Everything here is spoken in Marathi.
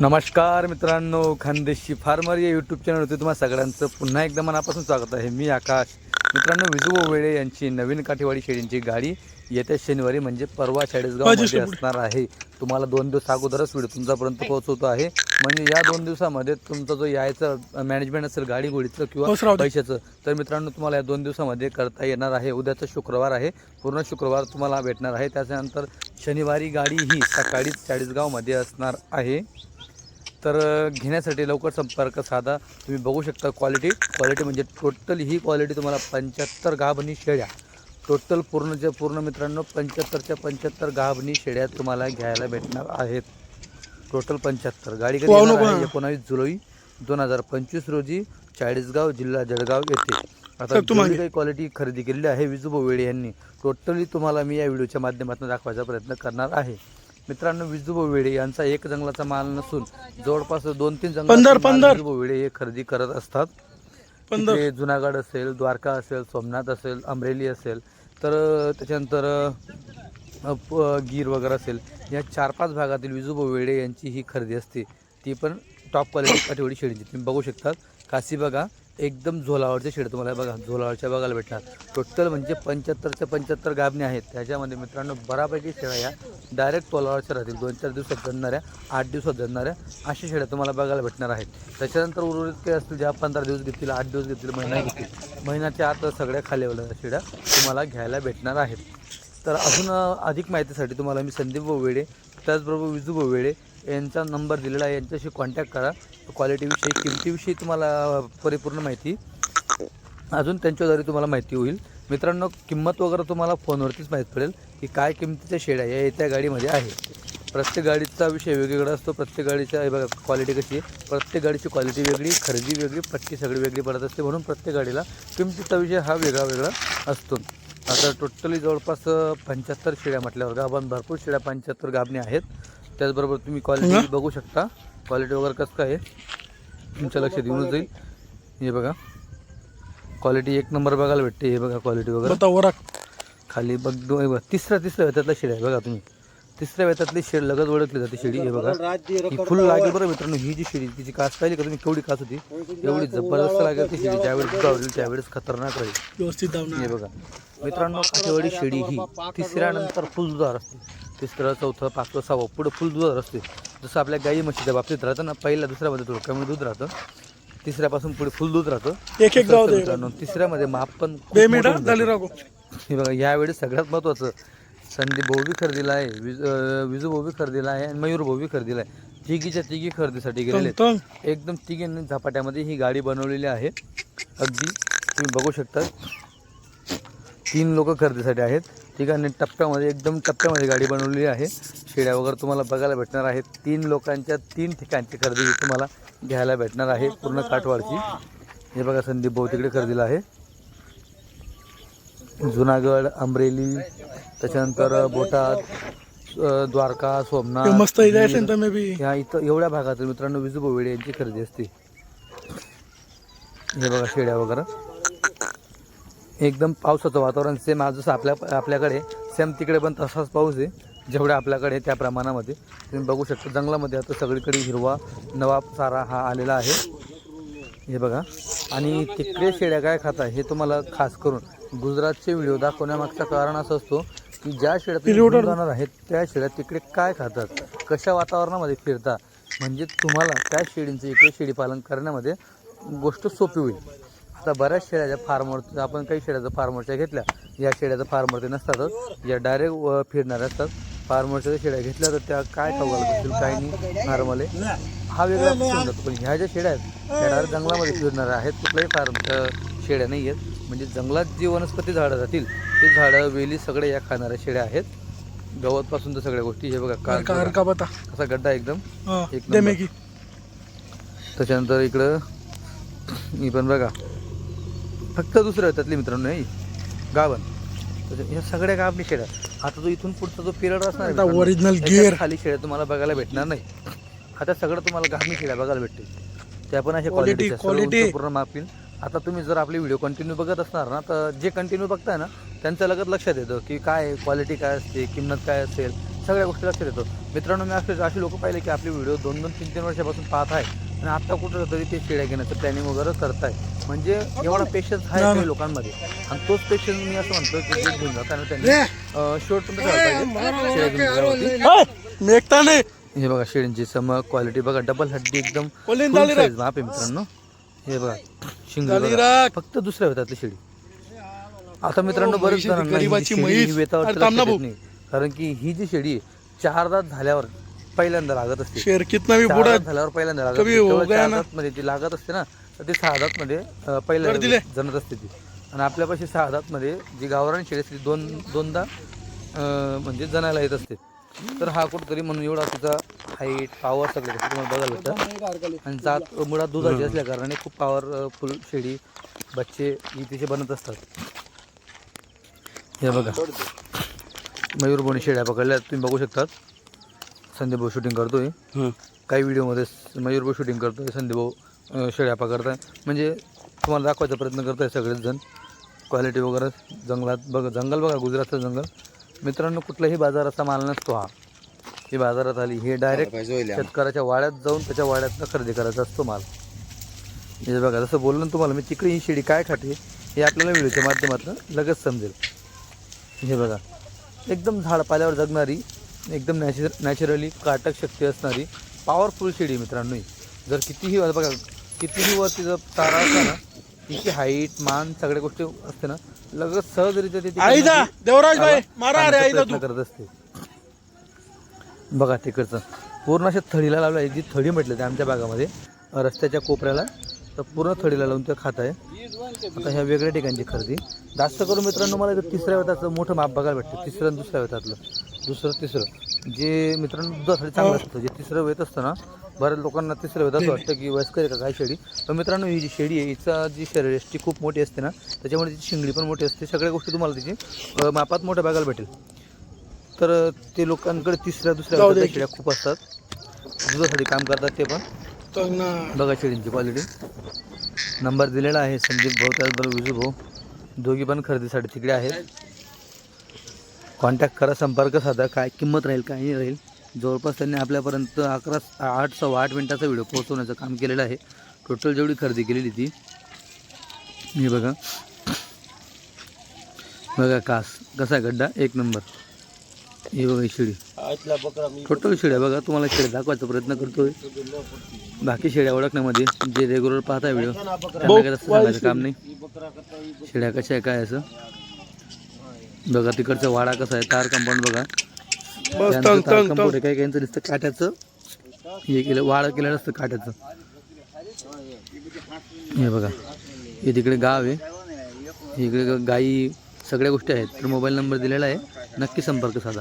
नमस्कार मित्रांनो खानदेशी फार्मर या यूट्यूब चॅनलवरती तुम्हाला सगळ्यांचं पुन्हा एकदा मनापासून स्वागत आहे. मी आकाश. मित्रांनो विजू वेळे यांची नवीन काठीवाडी शेळींची गाडी येत्या शनिवारी म्हणजे परवा चाळीसगावमध्ये असणार आहे. तुम्हाला दोन दिवस अगोदरच व्हिडिओ तुमच्यापर्यंत पोहोचवतो आहे. म्हणजे या दोन दिवसामध्ये तुमचा जो यायचं मॅनेजमेंट असेल गाडी गोडीचं किंवा. पैशाचं तर मित्रांनो तुम्हाला या दोन दिवसामध्ये करता येणार आहे. उद्याचं शुक्रवार आहे. पूर्ण शुक्रवार तुम्हाला भेटणार आहे. त्याच्यानंतर शनिवारी गाडी ही सकाळीच चाळीसगावमध्ये असणार आहे. तर घेण्यासाठी लवकर संपर्क साधा. तुम्ही बघू शकता क्वालिटी क्वालिटी म्हणजे टोटल ही क्वालिटी तुम्हाला पंच्याहत्तर गाभणी शेळ्या. टोटल पूर्णच्या पूर्ण मित्रांनो पंच्याहत्तरच्या पंच्याहत्तर गाभणी शेळ्या तुम्हाला घ्यायला भेटणार आहेत. टोटल पंच्याहत्तर. गाडी कधी. एकोणावीस जुलै दोन हजार पंचवीस रोजी चाळीसगाव जिल्हा जळगाव येथे. आता सर, तू जेवढी मागे. काही क्वालिटी खरेदी केलेली आहे विजू वेळे यांनी टोटली तुम्हाला मी या व्हिडिओच्या माध्यमातून दाखवायचा प्रयत्न करणार आहे. मित्रांनो विजू वेळे यांचा एक जंगलाचा माल नसून जवळपास दोन तीन पंधर- पंधर. विजू वेळे हे खरेदी करत असतात. पंधर. जुनागड असेल द्वारका असेल सोमनाथ असेल अमरेली असेल तर अ, त्याच्यानंतर अ, प- गीर वगैरे असेल या चार पाच भागातील विजू वेळे यांची ही खरेदी असते. ती पण टॉप क्वालिटी काठीवडी शेळीची. तुम्ही बघू शकता काशी बघा. एकदम झोलावरचे शेड तुम्हाला बघा झोलावरच्या बघायला भेटणार. टोटल म्हणजे पंच्याहत्तरच्या पंच्याहत्तर गाभणे आहेत. त्याच्यामध्ये मित्रांनो बऱ्यापैकी शेळ्या या. डायरेक्ट तोलावरच्या राहतील. दोन चार दिवसात जणणाऱ्या आठ दिवसात जणणाऱ्या अशा शेळ्या तुम्हाला बघायला भेटणार आहेत. त्याच्यानंतर उर्वरित काही असतील ज्या पंधरा दिवस घेतील आठ दिवस घेतील महिना घेतील महिन्याच्या आत सगळ्या खालीवल्या शेळ्या तुम्हाला घ्यायला भेटणार आहेत. तर अजून अधिक माहितीसाठी तुम्हाला मी संदीप बोवेडे त्याचबरोबर विजू बोवेडे यांचा नंबर दिलेला आहे यांच्याशी कॉन्टॅक्ट करा. क्वालिटीविषयी किमतीविषयी तुम्हाला परिपूर्ण माहिती. अजून त्यांच्याद्वारे तुम्हाला माहिती होईल. मित्रांनो किंमत वगैरे तुम्हाला फोनवरतीच माहीत पडेल की काय किमतीच्या आहे. या त्या गाडीमध्ये आहे. प्रत्येक गाडीचा विषय वेगवेगळा असतो. प्रत्येक गाडीचा हे बघा क्वालिटी कशी आहे. प्रत्येक गाडीची क्वालिटी वेगळी खरेदी वेगळी पट्टी सगळी वेगळी पडत असते. म्हणून प्रत्येक गाडीला किमतीचा विषय हा वेगळा वेगळा असतो. आता टोटली जवळपास पंच्याहत्तर शेळ्या म्हटल्यावर गाभान भरपूर शेळ्या पंच्याहत्तर गाभणे आहेत. त्याचबरोबर तुम्ही क्वालिटी बघू शकता. क्वालिटी वगैरे कसं काय आहे? तुमच्या लक्षात येऊनच जाईल. हे बघा. क्वालिटी एक नंबर बघायला भेटते. हे बघा क्वालिटी वगैरे. खाली बघ दो- तिसऱ्या तिसऱ्या वेतातला शेड आहे बघा तुम्ही. तिसऱ्या वेतातली शेड लगत ओळखली जाते शेडी. हे बघा. ही फुल लागेल बरं मित्रांनो. ही जी शेडी तिची कास पाहिली का तुम्ही? केवढी कास होती? एवढी जबरदस्त लागेल ती शेडी. ज्यावेळेस आवडेल त्यावेळेस खतरनाक राहील. व्यवस्थित हे बघा. मित्रांनो काठेवाडी शेडी ही? तिसऱ्यानंतर फुल दुधार असते. तिसरं चौथं पाचवं सहावं पुढं फुल दुधार असते. जसं आपल्या गाई म्हशीच्या बाबतीत राहतं ना पहिल्या दुसऱ्यामध्ये थोडं कमी दूध राहतं. तिसऱ्यापासून पुढे फुल दूध राहतं. एक एक मित्रांनो तिसऱ्यामध्ये माप पण हे बघा यावेळेस सगळ्यात महत्त्वाचं संदीप भाऊ बी खरेदीला आहे विज विजू भाऊ बी खरेदीला आहे आणि मयूर भाऊ बी खरेदीला आहे. तिघीच्या तिघी खरेदीसाठी गेलेले एकदम तिघींनी झपाट्यामध्ये ही गाडी बनवलेली आहे. अगदी तुम्ही बघू शकता तीन लोक खरेदीसाठी आहेत. तिघांनी टप्प्यामध्ये एकदम टप्प्यामध्ये गाडी बनवलेली आहे. शेड्या वगैरे तुम्हाला बघायला भेटणार आहेत. तीन लोकांच्या तीन ठिकाणची खरेदी तुम्हाला घ्यायला भेटणार आहे पूर्ण काठवाडची. हे बघा संदीप भाऊ तिकडे खरेदीला आहे. जुनागड अमरेली त्याच्यानंतर बोटाद द्वारका सोमनाथ मस्त ह्या इथं एवढ्या भागात मित्रांनो विजू यांची खरेदी असते. हे बघा शेड्या वगैरे. एकदम पावसाचं वातावरण सेम आज जसं आपल्या आपल्याकडे सेम तिकडे पण तसाच पाऊस आहे जेवढ्या आपल्याकडे त्या प्रमाणामध्ये. तुम्ही बघू शकता जंगलामध्ये आता सगळीकडे हिरवा नवाब सारा हा आलेला आहे. हे बघा. आणि तिकडे शेळ्या काय खाता हे तुम्हाला खास करून गुजरातचे व्हिडिओ दाखवण्यामागचं कारण असं असतो की ज्या शेळ्या घेऊन जाणार आहेत त्या शेळ्या तिकडे काय खातात कशा वातावरणामध्ये फिरता म्हणजे तुम्हाला त्या शेळींचं इकडे शेळी पालन करण्यामध्ये गोष्ट सोपी होईल. आता बऱ्याच शेळ्याच्या फार्मर आपण काही शेळ्याच्या फार्मरच्या घेतल्या या शेळ्याच्या फार्मरच्या नसतातच. या डायरेक्ट फिरणाऱ्या असतात. फार्मरच्या शेळ्या घेतल्या तर त्या काय खाऊ घालत असतील काय नाही नॉर्मल आहे. हा वेगळा जातो पण ह्या ज्या शेळ्या आहेत त्या डायरेक्ट जंगलामध्ये फिरणाऱ्या आहेत. कुठल्याही फार्मच्या शेळ्या नाही आहेत. म्हणजे जंगलात जी वनस्पती झाडं राहतील ते झाडं वेली सगळे या खाणाऱ्या शेळ्या आहेत. गवतपासून तर सगळ्या गोष्टी हे बघा का कार कसा गड्डा एकदम. हा एक त्याच्यानंतर इकडं मी पण बघा फक्त दुसरं त्यातले मित्रांनो नाही गावन. ह्या सगळ्या गावनी शेळ्या. आता जो इथून पुढचा जो पिरियड असणार त्याच्यात gear. खाली शेळ्या तुम्हाला बघायला भेटणार नाही. आता सगळं तुम्हाला गावनी शेळ्या बघायला भेटतील. त्या पण अशा क्वालिटी quality. पूर्ण मापील आता तुम्ही जर आपले व्हिडिओ कंटिन्यू बघत असणार ना तर जे कंटिन्यू बघताय ना त्यांच्या लगत लक्षात येतं की काय क्वालिटी काय असते किंमत काय असेल सगळ्या गोष्टी लक्षात येतं. मित्रांनो मी असे असे लोक पाहिले की आपले व्हिडिओ दोन दोन तीन तीन वर्षापासून पाहत आहे. आणि आता कुठं तरी ते शेळ्या घेण्याचं प्लॅनिंग वगैरे करताय. म्हणजे एवढा पेशन्स आहे काही लोकांमध्ये? आणि तोच पेशन्स मी असं म्हणतो की जे घेऊन जाताना त्यांनी शेवट घेऊन नाही. हे बघा शेळींची चमक क्वालिटी बघा डबल हड्डी एकदम माप आहे मित्रांनो. हे बघा शिंग. फक्त दुसऱ्या वेतातली शेळी आता मित्रांनो हो, बरेच ही. ही कारण की ही जी शेळी आहे चार दात झाल्यावर पहिल्यांदा लागत असते. शेर कितना दात झाल्यावर पहिल्यांदा लागत कभी असते. चार ना. मध्ये ती लागत असते ना तर ती सहा दात मध्ये कर पहिल्या दिले. जनत असते ती. आणि आपल्यापाशी सहा दात मध्ये जी गावरान शेळी असते ती दोन दोनदा अं, म्हणजे जनायला येत असते. तर हा कुठतरी म्हणून एवढा तिचा हाईट पॉवर सगळं गोष्टी तुम्हाला बघायला भेटतं. आणि जात मुळात दुधाची असल्या कारणाने खूप पॉवरफुल शेळी बच्चे ही तिचे बनत असतात. हे बघा. मयूरभोणी शेळ्या पकडल्या तुम्ही बघू शकतात. संदीप भाऊ शूटिंग करतोय काही व्हिडिओमध्ये मयूर भाऊ शूटिंग करतोय संदीप भाऊ शेळ्या पकडताय. म्हणजे तुम्हाला दाखवायचा प्रयत्न करताय सगळेच जण क्वालिटी वगैरे जंगलात बघा जंगल बघा गुजरातचं जंगल. मित्रांनो कुठलाही बाजाराचा माल नसतो हा. ही बाजारात आली हे डायरेक्ट शेतकऱ्याच्या वाड्यात जाऊन त्याच्या वाड्यातनं खरेदी करायचा असतो माल. हे बघा जसं बोललो ना तुम्हाला मी तिकडे ही शेळी काय खाते हे आपल्याला व्हिडिओच्या माध्यमातून लगेच समजेल. हे बघा एकदम झाडपाल्यावर जगणारी एकदम नॅचर नॅचरली काटक शक्ती असणारी पॉवरफुल शेळी आहे मित्रांनो ही. जर कितीही बघा कितीही वर तिचं तारा असला ना तिची हाईट मान सगळ्या गोष्टी असते ना लगेच सहजरित्या ती देवराज भाई मारा अरे प्रयत्न करत असते. बघा तिकडचं. पूर्ण अशा थडीला लावलं आहे जी थडी म्हटलं ते आमच्या भागामध्ये. रस्त्याच्या कोपऱ्याला तर पूर्ण थडीला लावून ते खात आहे. आता ह्या वेगळ्या ठिकाणची खरेदी. जास्त करून मित्रांनो मला तिसऱ्या वेताचं मोठं माप बघायला भेटतं. आणि दुसऱ्या वेतातलं दुसरं तिसरं. जे मित्रांनो दुधासाठी चांगलं असतं जे तिसरं वेत असतं ना बऱ्याच लोकांना तिसरं वेत असं वाटतं की वयस्कर आहे का काय शेळी? पण मित्रांनो ही जी शेळी आहे हिचा जी शरीरयष्टी खूप मोठी असते ना. त्याच्यामुळे तिची शिंगडी पण मोठी असते. सगळ्या गोष्टी तुम्हाला तिची मापात मोठ्या बघायला भेटेल. तर ते लोकांकडे तिसऱ्या दुसऱ्या शेळ्या खूप असतात. दुधासाठी काम करतात ते पण. बघा शेळींची क्वालिटी नंबर दिलेला आहे संदीप भाऊ त्याचबरोबर विजू भाऊ. दोघी पण खरेदीसाठी तिकडे आहेत. कॉन्टॅक्ट करा संपर्क साधा काय किंमत राहील काय नाही राहील. जवळपास त्यांनी आपल्यापर्यंत अकरा आठ सव्वा आठ मिनटाचा व्हिडिओ पोहोचवण्याचं काम केलेलं आहे. टोटल जेवढी खरेदी केलेली ती हे बघा. बघा कास कसा आहे गड्डा? एक नंबर. हे बघा शेळी टोटल शेळ्या बघा तुम्हाला शेळ्या दाखवायचा प्रयत्न करतोय. बाकी शेळ्या ओळखण्यामध्ये जे रेग्युलर पाहता व्हिडिओ सांगायचं काम नाही. शेळ्या कशा आहे काय असं? बघा तिकडचा वाडा कसा आहे तार कंपाऊंड बघा. त्यांचं तार कंपाऊंड आहे काही काहींचं नुसतं काट्याचं हे केलं वाडा केलेलं असतं काट्याचं हे बघा हे तिकडे गाव आहे. इकडे गाई सगळ्या गोष्टी आहेत. तर मोबाईल नंबर दिलेला आहे. नक्की संपर्क साधा.